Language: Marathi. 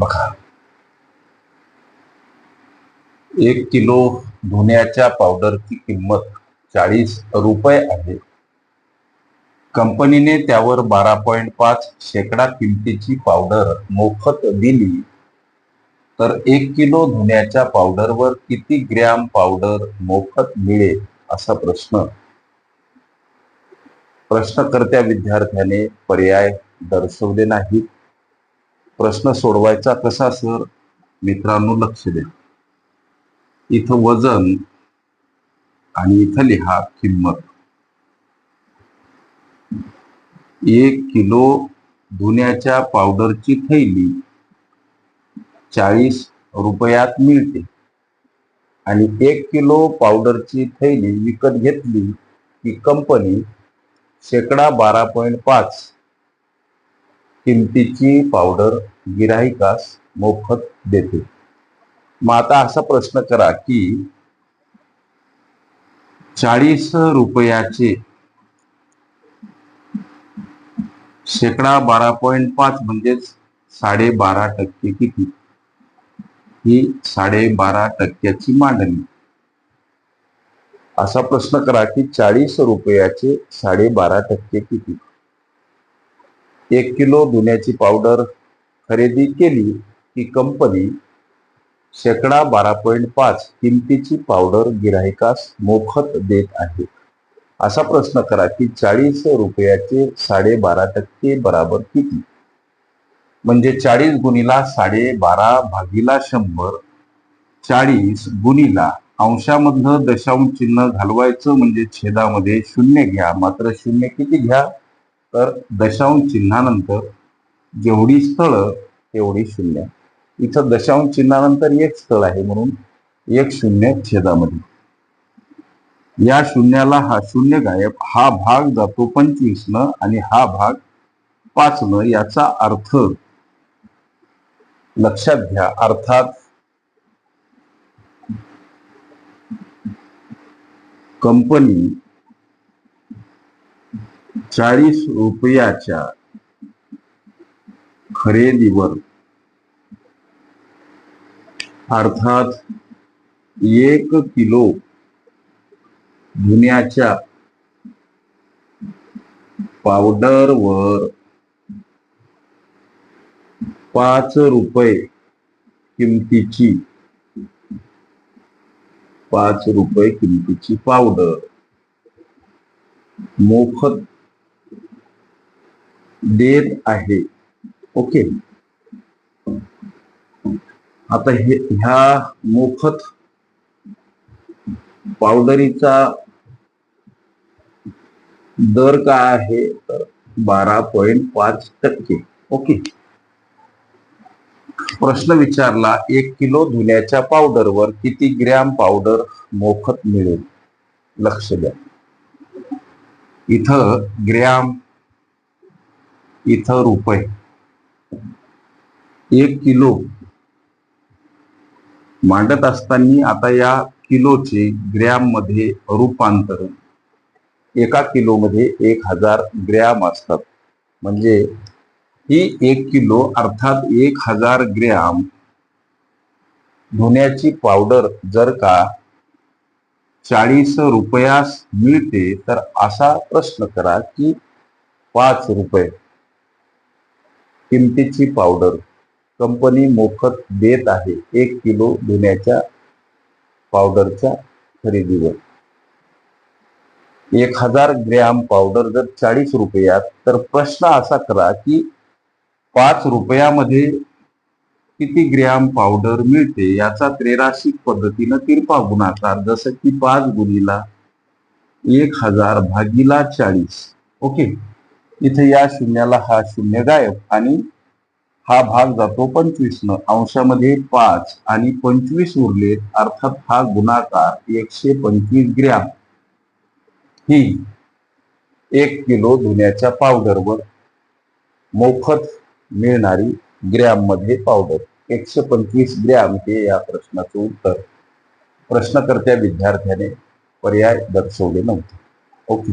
बघा. एक किलो धुण्याच्या पावडरची किंमत चाळीस रुपये आहे. कंपनीने त्यावर बारा पॉईंट पाच शेकडा किमतीची पावडर मोफत दिली. तर एक किलो धुण्याच्या पावडरवर किती ग्रॅम पावडर मोफत मिळेल? असा प्रश्न. प्रश्नकर्त्या विद्यार्थ्याने पर्याय दर्शवले नाहीत. प्रश्न सोडवायचा कसा सर? मित्रांनो लक्ष द्या. इथं वजन आणि इथं लिहा किंमत. एक किलो धुण्याच्या पावडरची थैली चाळीस रुपयात मिळते. आणि एक किलो पावडरची थैली विकत घेतली की कंपनी शेकडा बारा पॉईंट पाच किमतीची पावडर गिराहिकास मोफत देते. मग आता असा प्रश्न करा की चाळीस रुपयाचे शेकडा बारा पॉइंट पाच म्हणजेच साडेबारा टक्के किती? ही साडेबारा टक्क्याची मांडणी. असा प्रश्न करा की चाळीस रुपयाचे साडेबारा टक्के किती? एक किलो धुण्याची पावडर खरेदी केली की कंपनी शेकडा बारा पॉईंट पाच किमतीची पावडर गिराहिकास मोफत देत आहे. असा प्रश्न करा की चाळीस रुपयाचे साडेबारा टक्के बराबर किती? म्हणजे चाळीस गुणीला साडेबारा भागीला शंभर चाळीस गुणीला अंशामधलं दशांश चिन्ह घालवायचं म्हणजे छेदामध्ये शून्य घ्या मात्र शून्य किती घ्या? तर दशांश चिन्हानंतर जेवढी स्थळ तेवढी शून्य. इथं दशांश चिन्हानंतर एक स्थळ आहे म्हणून एक शून्य छेदामध्ये. या शून्याला हा शून्य गायब हा भाग जातो पंचवीस न आणि हा भाग पाच न याचा अर्थ लक्षात घ्या. अर्थात कंपनी चाळीस रुपयाच्या खरेदीवर. अर्थात एक किलो धुण्याच्या पावडरवर पाच रुपये किमतीची पाच रुपये किमतीची पावडर. मोफत देत आहे. ओके. आता हे ह्या मोफत पावडरीचा दर काय आहे? तर बारा पॉइंट पाच टक्के. ओके. प्रश्न विचारला एक किलो धुण्याच्या पावडरवर किती ग्रॅम पावडर मोफत मिळेल? लक्ष द्या. इथं ग्रॅम इथं रुपये. एक किलो. मांडत असताना आता या किलोचे ग्रॅममध्ये रूपांतरण. एका किलोमध्ये एक हजार ग्रॅम असतात. म्हणजे ही एक किलो अर्थात एक हजार ग्रॅम धुण्याची पावडर जर का चाळीस रुपयास मिळते तर असा प्रश्न करा की पाच रुपये. किमतीची पावडर कंपनी मोफत देत आहे. एक किलो धुण्याच्या पावडरच्या खरेदीवर. एक हजार ग्रॅम पावडर जर चाळीस रुपयात तर प्रश्न असा करा की पाच रुपयामध्ये किती ग्रॅम पावडर मिळते? याचा त्रेराशिक पद्धतीनं तिरपा गुणाकार जसं की पाच गुणीला एक हजार भागीला चाळीस. ओके? इथे या शून्याला हा शून्य गायब आणि हा भाग जातो पंचवीस न. अंशामध्ये पाच आणि पंचवीस उरले अर्थात हा गुणाकार एकशे पंचवीस ग्रॅम. ही एक किलो धुण्याच्या पावडरवर मोफत मिळणारी ग्रॅममध्ये पावडर. एकशे पंचवीस ग्रॅम हे या प्रश्नाचं उत्तर प्रश्नकर्त्या विद्यार्थ्याने पर्याय दर्शवले नव्हते. ओके.